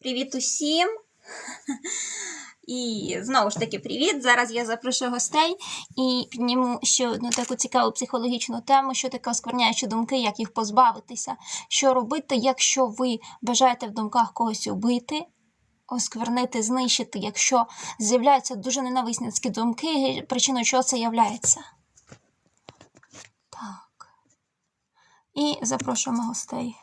Привіт усім! І знову ж таки, привіт! Зараз я запрошую гостей і підніму ще одну таку цікаву психологічну тему, що таке оскверняючі думки, як їх позбавитися, що робити, якщо ви бажаєте в думках когось убити, осквернити, знищити, якщо з'являються дуже ненависницькі думки, причиною чого це являється. Так. І запрошуємо гостей.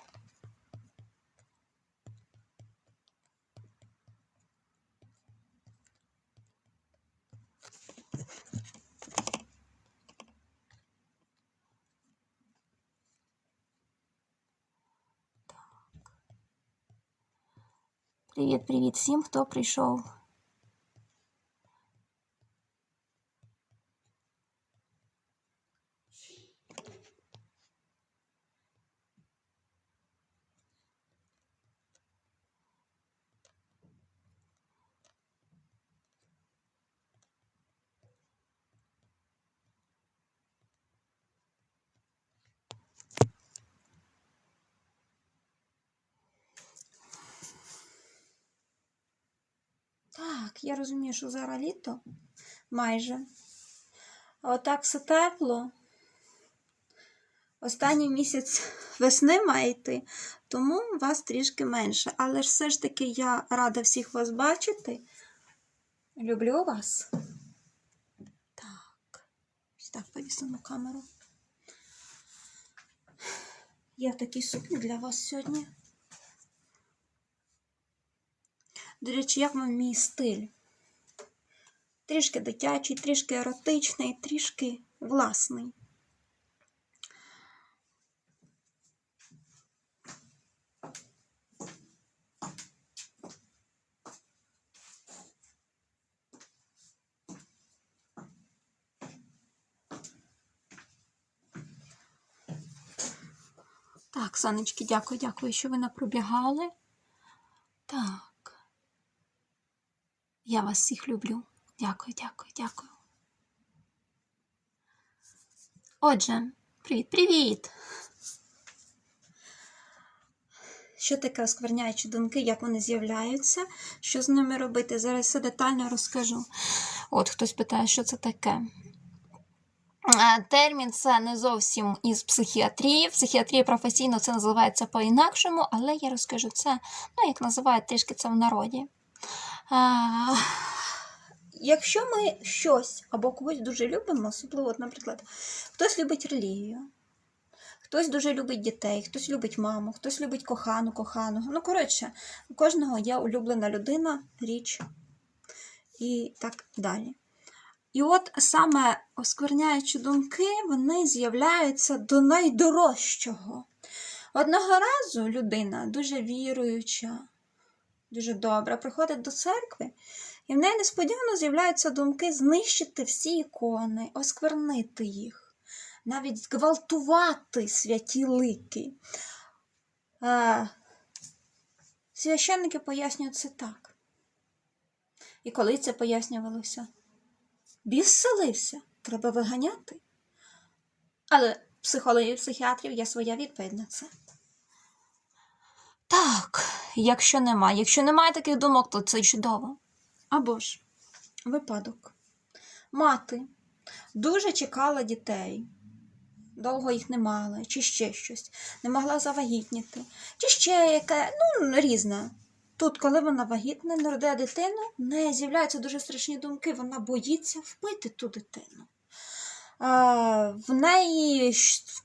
Привіт, привіт всім, хто прийшов. Так, я розумію, що зараз літо майже. Отак все тепло. Останній місяць весни має йти, тому вас трішки менше. Але ж все ж таки я рада всіх вас бачити. Люблю вас. Так, так повісимо камеру. Я в такій сукні для вас сьогодні. До речі, як вам мій стиль? Трішки дитячий, трішки еротичний, трішки власний. Так, сонечки, дякую, дякую, що ви напробігали. Так. Я вас всіх люблю. Дякую, дякую, дякую. Отже, привіт-привіт! Що таке оскверняючі думки, як вони з'являються, що з ними робити? Зараз все детально розкажу. От хтось питає, що це таке. Е, Термін це не зовсім із психіатрії. В психіатрії професійно це називається по-інакшому, але я розкажу це, ну, як називають трішки це в народі. Якщо ми щось або когось дуже любимо, особливо, наприклад, хтось любить релігію, хтось дуже любить дітей, хтось любить маму, хтось любить кохану, коханого. Ну, коротше, у кожного є улюблена людина, річ і так далі. І от саме оскверняючі думки, вони з'являються до найдорожчого. Одного разу людина дуже віруюча, дуже добра, приходить до церкви, і в неї несподівано з'являються думки знищити всі ікони, осквернити їх, навіть зґвалтувати святі лики. Е, Священники пояснюють це так. І коли це пояснювалося? Біс селився, треба виганяти. Але психологів, психіатрів є своя відповідь на це. Так, якщо немає. Якщо немає таких думок, то це чудово. Або ж випадок. Мати дуже чекала дітей, довго їх не мала, чи ще щось, не могла завагітніти, чи ще яке, ну, різне. Тут, коли вона вагітна, народила дитину, в неї з'являються дуже страшні думки, вона боїться вбити ту дитину. В неї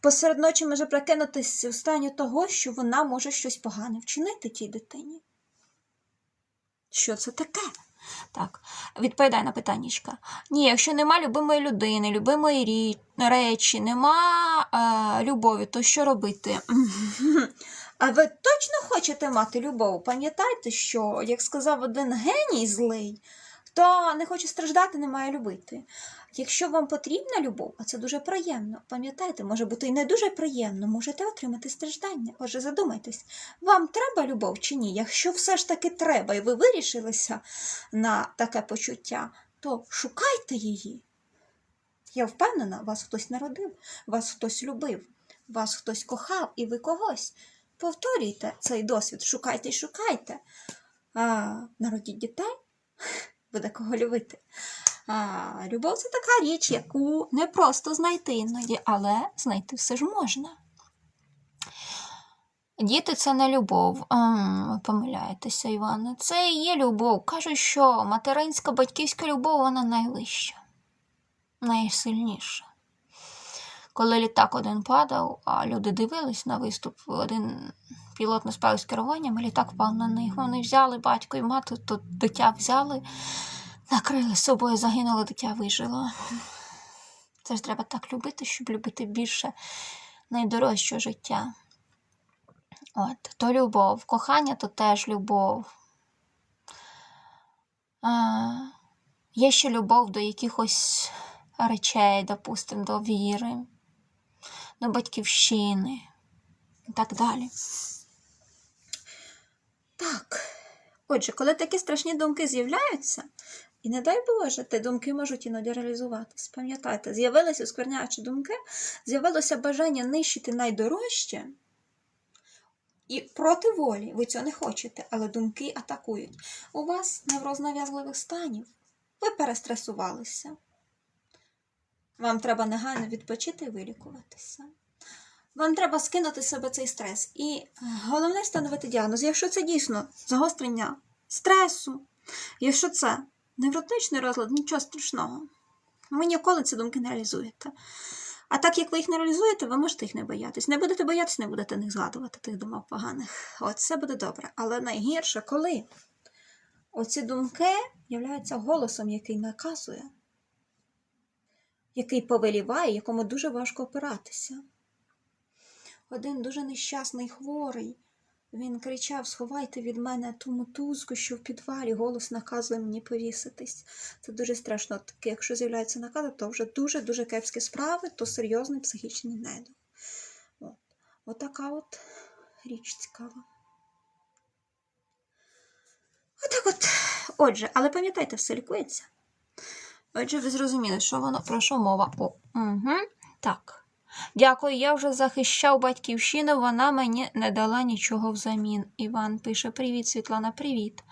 посеред ночі може прокинутися в стані того, що вона може щось погане вчинити тій дитині. Що це таке? Так, відповідай на питаннячка. Ні, якщо нема любимої людини, любимої речі, нема е, любові, то що робити? А ви точно хочете мати любов? Пам'ятайте, що, як сказав один геній злий, хто не хоче страждати, не має любити. Якщо вам потрібна любов, а це дуже приємно, пам'ятайте, може бути і не дуже приємно, можете отримати страждання. Отже, задумайтесь, вам треба любов чи ні? Якщо все ж таки треба, і ви вирішилися на таке почуття, то шукайте її. Я впевнена, вас хтось народив, вас хтось любив, вас хтось кохав, і ви когось. Повторюйте цей досвід, шукайте й шукайте. а, народіть дітей, буде кого любити. А, любов це така річ, яку не просто знайти іноді, але знайти все ж можна. Діти це не любов. Ви помиляєтеся, Іване. Це і є любов. Кажуть, що материнська батьківська любов вона найвища, найсильніша. Коли літак один падав, а люди дивились на виступ, один пілот не справився з керуванням, і літак впав на них. Вони взяли батько і мати, то дитя взяли, накрили собою, загинуло, дитя вижило. Це ж треба так любити, щоб любити більше найдорожчого життя. От, то любов. Кохання то теж любов. А, є ще любов до якихось речей, допустимо, до віри, до батьківщини і так далі. Так. Отже, коли такі страшні думки з'являються, і не дай Боже, ті думки можуть іноді реалізуватись. Пам'ятайте, з'явилися сквернячі думки, з'явилося бажання нищити найдорожче. І проти волі ви цього не хочете, але думки атакують. У вас невроз нав'язливих станів. Ви перестресувалися. Вам треба негайно відпочити і вилікуватися. Вам треба скинути з себе цей стрес. І е, головне встановити діагноз. Якщо це дійсно загострення стресу, якщо це невротичний розлад, нічого страшного. Ви ніколи ці думки не реалізуєте. А так як ви їх не реалізуєте, ви можете їх не боятись. Не будете боятись, не будете них згадувати, тих думок поганих. Все буде добре. Але найгірше, коли оці думки являються голосом, який наказує, який повеліває, якому дуже важко опиратися. Один дуже нещасний хворий. Він кричав: Сховайте від мене ту мотузку, що в підвалі голос наказує мені повіситись. Це дуже страшно. Таке, якщо з'являються накази, то вже дуже-дуже кепські справи, то серйозний психічний недуг. От. Отака от річ цікава. Отак от. Отже, але пам'ятайте, все лікується. Отже, ви зрозуміли, що воно про що мова? О, угу. Так. Дякую, я вже захищав батьківщину, вона мені не дала нічого взамін. Іван пише: Привіт, Світлана, привіт.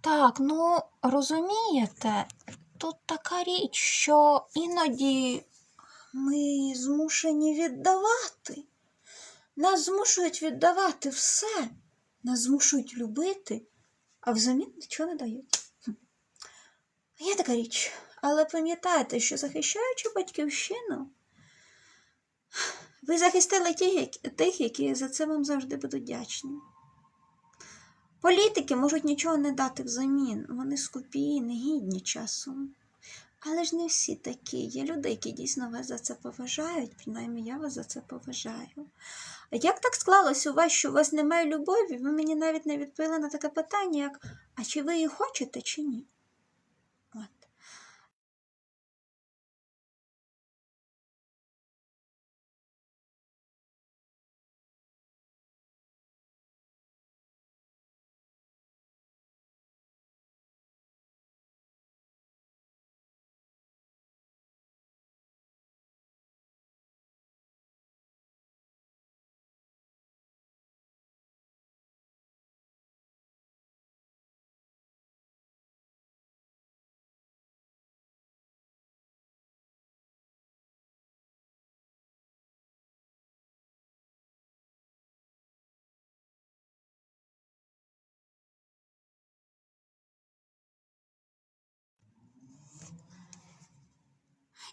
Так, ну розумієте, тут така річ, що іноді ми змушені віддавати. Нас змушують віддавати все, нас змушують любити, а взамін нічого не дають. Є така річ. Але пам'ятайте, що захищаючи батьківщину, ви захистили тих, які за це вам завжди будуть вдячні. Політики можуть нічого не дати взамін, вони скупі, негідні часом. Але ж не всі такі. Є люди, які дійсно вас за це поважають, принаймні я вас за це поважаю. Як так склалось у вас, що у вас немає любові? Ви мені навіть не відповіли на таке питання, як а чи ви її хочете, чи ні?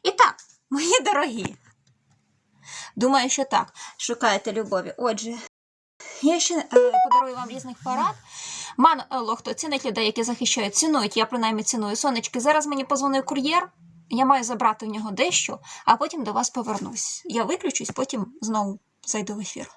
І так, мої дорогі. Думаю, що так. Шукаєте любові. Отже, я ще е, подарую вам різних порад. Мало хто цінить людей, які захищають, цінують, я принаймні ціную сонечки. Зараз мені позвонив кур'єр, я маю забрати в нього дещо, а потім до вас повернусь. Я виключусь, потім знову зайду в ефір.